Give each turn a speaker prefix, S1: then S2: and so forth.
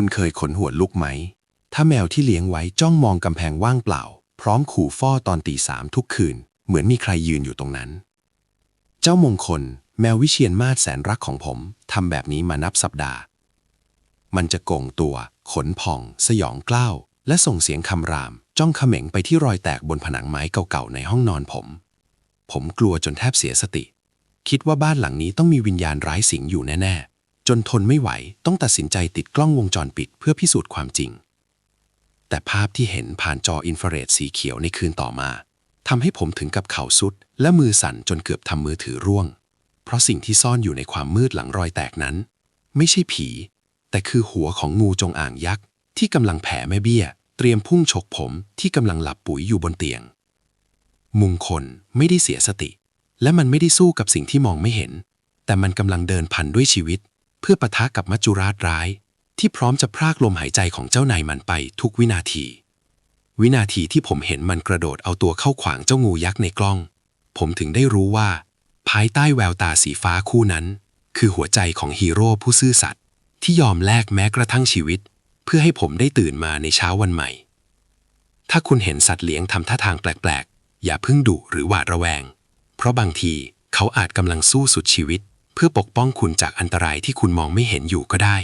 S1: คุณเคยขนหัวลุกไหม ถ้าแมวที่เลี้ยงไว้จ้องมองกำแพงว่างเปล่า พร้อมขู่ฟ้อตอนตีสามทุกคืน เหมือนมีใครยืนอยู่ตรงนั้น เจ้ามงคล แมววิเชียนมาศแสนรักของผมทำแบบนี้มานับสัปดาห์ มันจะโก่งตัว ขนพอง สยองกล้าว และส่งเสียงคำราม จ้องเขม็งไปที่รอยแตกบนผนังไม้เก่าๆในห้องนอนผม ผมกลัวจนแทบเสียสติ คิดว่าบ้านหลังนี้ต้องมีวิญญาณร้ายสิงอยู่แน่ๆ จนทนไม่ไหวต้องตัดสินใจติดกล้องวงจรปิดเพื่อพิสูจน์ความจริง แต่ภาพที่เห็นผ่านจออินฟราเรดสีเขียวในคืนต่อมาทำให้ผมถึงกับเข่าสุด และมือสั่นจนเกือบทำมือถือร่วง เพราะสิ่งที่ซ่อนอยู่ในความมืดหลังรอยแตกนั้น ไม่ใช่ผี แต่คือหัวของงูจงอ่างยักษ์ ที่กำลังแผ่แม่เบี้ย เตรียมพุ่งฉกผมที่กำลังหลับปุ๋ยอยู่บนเตียง มุงคลไม่ได้เสียสติ และมันไม่ได้สู้กับสิ่งที่มองไม่เห็น แต่มันกำลังเดินพันด้วยชีวิต พื่อปะทะกับมัจจุราชร้าย ที่พร้อมจะพรากลมหายใจของเจ้านายมันไปทุกวินาที วินาทีที่ผมเห็นมันกระโดดเอาตัวเข้าขวางเจ้างูยักษ์ในกล้อง ผมถึงได้รู้ว่า ภายใต้แววตาสีฟ้าคู่นั้น คือหัวใจของฮีโร่ผู้ซื่อสัตย์ที่ยอมแลกแม้กระทั่งชีวิต เพื่อให้ผมได้ตื่นมาในเช้าวันใหม่ ถ้าคุณเห็นสัตว์เลี้ยงทำท่าทางแปลกๆ อย่าเพิ่งดุหรือหวาดระแวง เพราะบางทีเขาอาจกำลังสู้สุดชีวิต เพื่อปกป้องคุณจากอันตรายที่คุณมองไม่เห็นอยู่ก็ได้